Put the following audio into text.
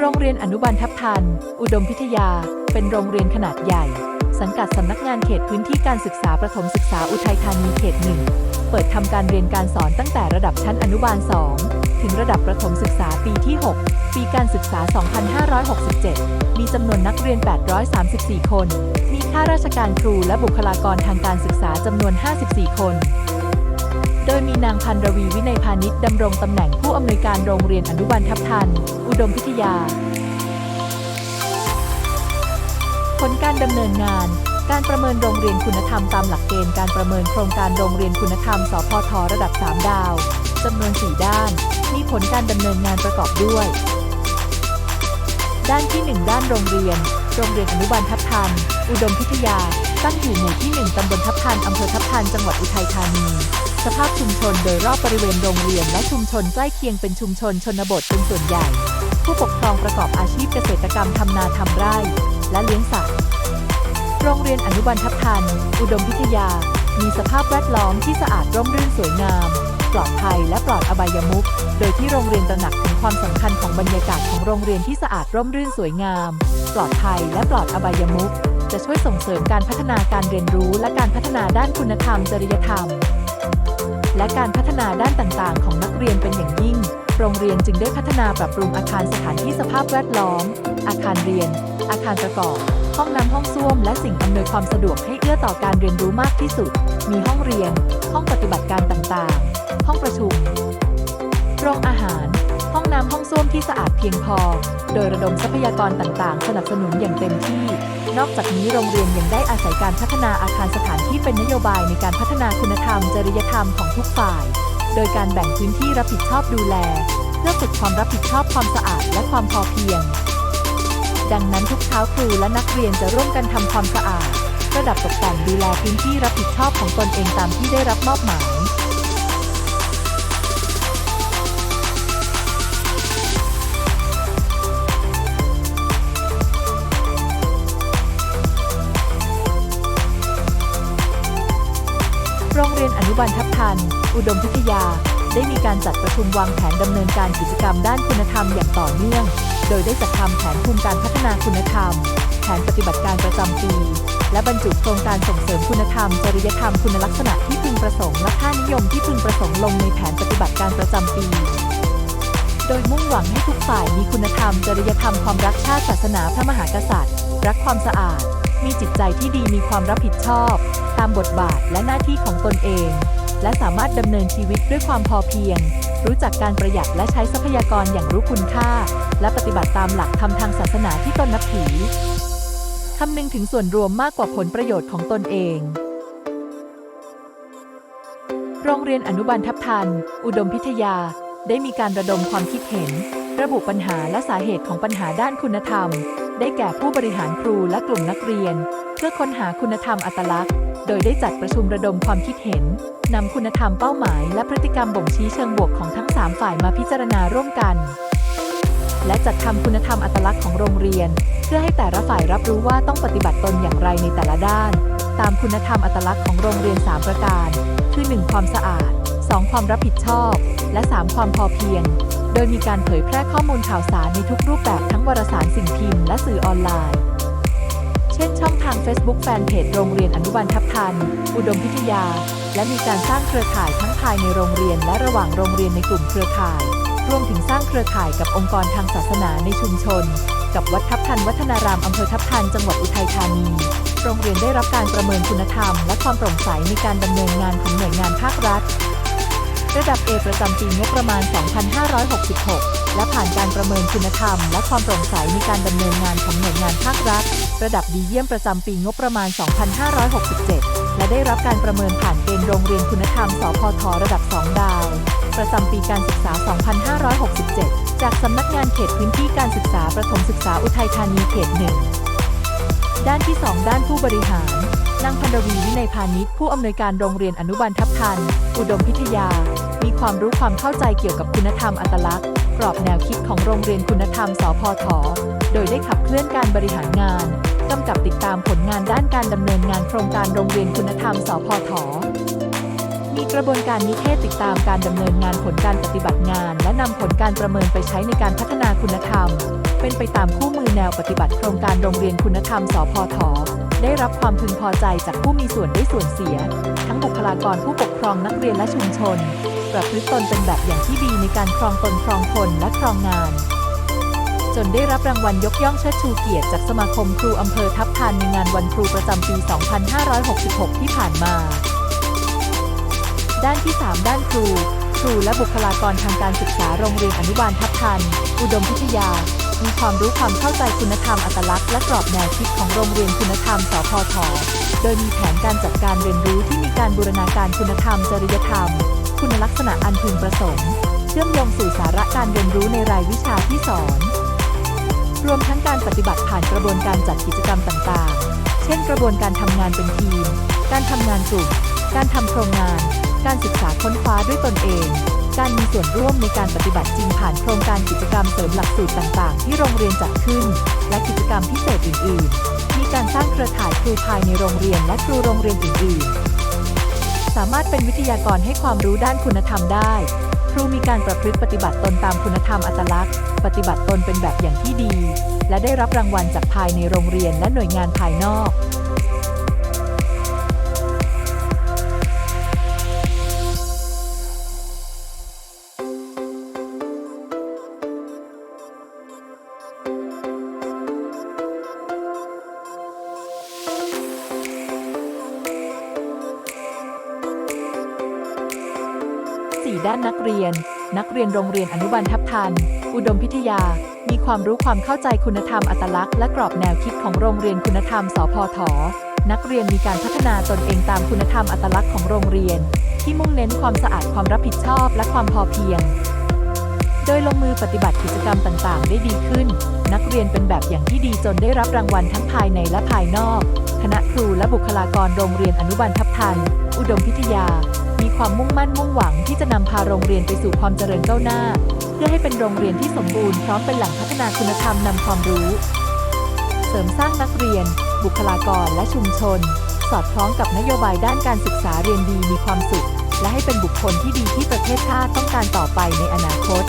โรงเรียนอนุบาลทับทัน อุดมพิทยา เป็นโรงเรียนขนาดใหญ่ สังกัดสำนักงานเขตพื้นที่การศึกษาประถมศึกษาอุทัยธานีเขตหนึ่ง เปิดทำการเรียนการสอนตั้งแต่ระดับชั้นอนุบาล 2 ถึงระดับประถมศึกษาปีที่ 6 ปีการศึกษา 2567 มีจำนวนนักเรียน 834 คน มีข้าราชการครูและบุคลากรทางการศึกษาจำนวน 54 คน โดยมีนางพันรวีวินัยพาณิชย์ดำรงตำแหน่งผู้อำนวยการโรงเรียนอนุบาลทับทัน อุดมพิทยา ผลการดำเนินงานการประเมินโรงเรียนคุณธรรมตามหลักเกณฑ์การประเมินโครงการโรงเรียนคุณธรรม สพทระดับ 3 ดาว จำนวน 4 ด้าน มีผลการดำเนินงานประกอบด้วย ด้านที่ 1 ด้านโรงเรียน โรงเรียนอนุบาลทับทัน อุดมพิทยา ตั้งอยู่หมู่ที่ 1ตำบลทับทันอำเภอทับทัน จังหวัดอุทัยธานี สภาพชุมชนโดยรอบบริเวณโรงเรียนและชุมชนใกล้เคียงเป็นชุมชนชนบทเป็นส่วนใหญ่ ผู้ปกครองประกอบอาชีพเกษตรกรรมทำนาทำไร่ และเลี้ยงสัตว์ โรงเรียนอนุบาลทับทัน อุดมพิทยา มีสภาพแวดล้อมที่สะอาดร่มรื่นสวยงาม ปลอดภัยและปลอดอบายมุขโดยที่โรงเรียนตระหนักถึงความสำคัญของบรรยากาศของโรงเรียนที่สะอาดร่มรื่นสวยงาม ปลอดภัยและปลอดอบายมุขจะช่วยส่งเสริมการพัฒนาการเรียนรู้และการพัฒนาด้านคุณธรรมจริยธรรม และการพัฒนาด้านต่างๆ ของนักเรียนเป็นอย่างยิ่ง โรงเรียนจึงได้พัฒนาปรับปรุงอาคารสถานที่สภาพแวดล้อม อาคารเรียน อาคารประกอบ ห้องน้ำห้องส้วม และสิ่งอำนวยความสะดวกให้เอื้อต่อการเรียนรู้มากที่สุด มีห้องเรียน ห้องปฏิบัติการต่างๆ ห้องประชุม โรงอาหาร ห้องส้วมที่สะอาดเพียงพอ โดยระดมทรัพยากรต่างๆ สนับสนุนอย่างเต็มที่ นอกจากนี้โรงเรียนยังได้อาศัยการพัฒนาอาคารสถานที่เป็นนโยบายในการพัฒนาคุณธรรมจริยธรรมของทุกฝ่าย โดยการแบ่งพื้นที่รับผิดชอบดูแล เพื่อฝึกความรับผิดชอบความสะอาดและความพอเพียง ดังนั้นทุกเช้าครูและนักเรียนจะร่วมกันทำความสะอาดระดับตกแต่งดูแลพื้นที่รับผิดชอบของตนเองตามที่ได้รับมอบหมายันอุดมพิทยา ได้มีการจัดประชุมวางแผนดำเนินการกิจกรรมด้านคุณธรรมอย่างต่อเนื่อง โดยได้จัดทำแผนภูมิการพัฒนาคุณธรรม แผนปฏิบัติการประจำปี และบรรจุโครงการส่งเสริมคุณธรรม จริยธรรมคุณลักษณะที่พึงประสงค์และค่านิยมที่พึงประสงค์ลงในแผนปฏิบัติการประจำปี โดยมุ่งหวังให้ทุกฝ่ายมีคุณธรรม จริยธรรมความรักชาติศาสนาพระมหากษัตริย์ รักความสะอาดมีจิตใจที่ดีมีความรับผิดชอบ ตามบทบาทและหน้าที่ของตนเอง และสามารถดำเนินชีวิตด้วยความพอเพียง รู้จักการประหยัดและใช้ทรัพยากรอย่างรู้คุณค่า และปฏิบัติตามหลักธรรมทางศาสนาที่ตนนับถือคำนึงถึงส่วนรวมมากกว่าผลประโยชน์ของตนเอง โรงเรียนอนุบาลทับทัน อุดมพิทยา ได้มีการระดมความคิดเห็น ระบุปัญหาและสาเหตุของปัญหาด้านคุณธรรม ได้แก่ผู้บริหารครูและกลุ่มนักเรียน เพื่อค้นหาคุณธรรมอัตลักษณ์ โดยได้จัดประชุมระดมความคิดเห็นนำคุณธรรมเป้าหมาย และพฤติกรรมบ่งชี้เชิงบวกของทั้ง 3 ฝ่ายมาพิจารณาร่วมกัน และจัดทำคุณธรรมอัตลักษณ์ของโรงเรียน เพื่อให้แต่ละฝ่ายรับรู้ว่าต้องปฏิบัติตนอย่างไรในแต่ละด้าน ตามคุณธรรมอัตลักษณ์ของโรงเรียน 3 ประการ คือ 1. ความสะอาด 2. ความรับผิดชอบ และ 3. ความพอเพียง โดยมีการเผยแพร่ข้อมูลข่าวสารในทุกรูปแบบทั้งวารสารสิ่งพิมพ์และสื่อออนไลน์ เช่นช่องทาง Facebook แฟนเพจโรงเรียนอนุบาลทับทัน อุดมพิทยา และมีการสร้างเครือข่ายทั้งภายในโรงเรียนและระหว่างโรงเรียนในกลุ่มเครือข่าย รวมถึงสร้างเครือข่ายกับองค์กรทางศาสนาในชุมชน กับวัดทับทันวัฒนารามอำเภอทับทันจังหวัดอุทัยธานี โรงเรียนได้รับการประเมินคุณธรรม และความโปร่งใสในการดำเนินงานของหน่วยงานภาครัฐ ระดับ A ประจำปีงบประมาณ 2566 และผ่านการประเมินคุณธรรม และความโปร่งใสในการดำเนินงานของหน่วยงานภาครัฐ ระดับดีเยี่ยมประจำปีงบประมาณ 2567 และได้รับการประเมินผ่านเกณฑ์โรงเรียนคุณธรรม สพท ระดับ 2 ดาว ประจำปีการศึกษา 2567 จากสำนักงานเขตพื้นที่การศึกษาประถมศึกษาอุทัยธานีเขตหนึ่งด้านที่ 2 ด้านผู้บริหาร นางพันรวีวินัยพาณิชย์ผู้อำนวยการโรงเรียนอนุบาลทับทัน อุดมพิทยา มีความรู้ความเข้าใจเกี่ยวกับคุณธรรมอัตลักษณ์ กรอบแนวคิดของโรงเรียนคุณธรรม สพท โดยได้ขับเคลื่อนการบริหารงาน กำกับติดตามผลงานด้านการดำเนินงานโครงการโรงเรียนคุณธรรม สพทมมีกระบวนการนิเทศติดตามการดำเนินงานผลการปฏิบัติงาน และนำผลการประเมินไปใช้ในการพัฒนาคุณธรรม เป็นไปตามคู่มือแนวปฏิบัติโครงการโรงเรียนคุณธรรม สพทได้รับความพึงพอใจจากผู้มีส่วนได้ส่วนเสีย ทั้งบุคลากรผู้ปกครองนักเรียนและชุมชน ประพฤติตนเป็นแบบอย่างที่ดีในการครองตนครองคนและครองงาน จนได้รับรางวัลยกย่องเชิดชูเกียรติจากสมาคมครูอำเภอทับทันในงานวันครูประจำปี 2566 ที่ผ่านมา ด้านที่ 3 ด้านครู ครูและบุคลากรทางการศึกษาโรงเรียนอนุบาลทับทัน อุดมพิทยามีความรู้ความเข้าใจคุณธรรมอัตลักษณ์และกรอบแนวคิดของโรงเรียนคุณธรรม สพท โดยมีแผนการจัดการเรียนรู้ที่มีการบูรณาการคุณธรรม จริยธรรม คุณลักษณะอันพึงประสงค์ เชื่อมโยงสู่สาระการเรียนรู้ในรายวิชาที่สอน รวมทั้งการปฏิบัติผ่านกระบวนการจัดกิจกรรมต่างๆ เช่น กระบวนการทำงานเป็นทีม การทำงานกลุ่ม การทำโครงงาน การศึกษาค้นคว้าด้วยตนเอง การมีส่วนร่วมในการปฏิบัติจริงผ่านโครงการกิจกรรมเสริมหลักสูตรต่างๆ ที่โรงเรียนจัดขึ้น และกิจกรรมพิเศษอื่น ๆ มีการสร้างเครือข่ายครูภายในโรงเรียนและครูโรงเรียนอื่น ๆ สามารถเป็นวิทยากรให้ความรู้ด้านคุณธรรมได้ ครูมีการประพฤติปฏิบัติตนตามคุณธรรมอัตลักษณ์ ปฏิบัติตนเป็นแบบอย่างที่ดี และได้รับรางวัลจากภายในโรงเรียนและหน่วยงานภายนอก ด้านนักเรียน นักเรียนโรงเรียนอนุบาลทับทัน อุดมพิทยา มีความรู้ความเข้าใจคุณธรรมอัตลักษณ์และกรอบแนวคิดของโรงเรียนคุณธรรม สพท นักเรียนมีการพัฒนาตนเองตามคุณธรรมอัตลักษณ์ของโรงเรียน ที่มุ่งเน้นความสะอาดความรับผิดชอบและความพอเพียง โดยลงมือปฏิบัติกิจกรรมต่างๆ ได้ดีขึ้น นักเรียนเป็นแบบอย่างที่ดีจนได้รับรางวัลทั้งภายในและภายนอก คณะครูและบุคลากรโรงเรียนอนุบาลทับทัน อุดมพิทยา มีความมุ่งมั่นมุ่งหวังที่จะนำพาโรงเรียนไปสู่ความเจริญก้าวหน้า เพื่อให้เป็นโรงเรียนที่สมบูรณ์พร้อมเป็นแหล่งพัฒนาคุณธรรมนำความรู้ เสริมสร้างนักเรียน บุคลากรและชุมชน สอดคล้องกับนโยบายด้านการศึกษาเรียนดีมีความสุข และให้เป็นบุคคลที่ดีที่ประเทศชาติต้องการต่อไปในอนาคต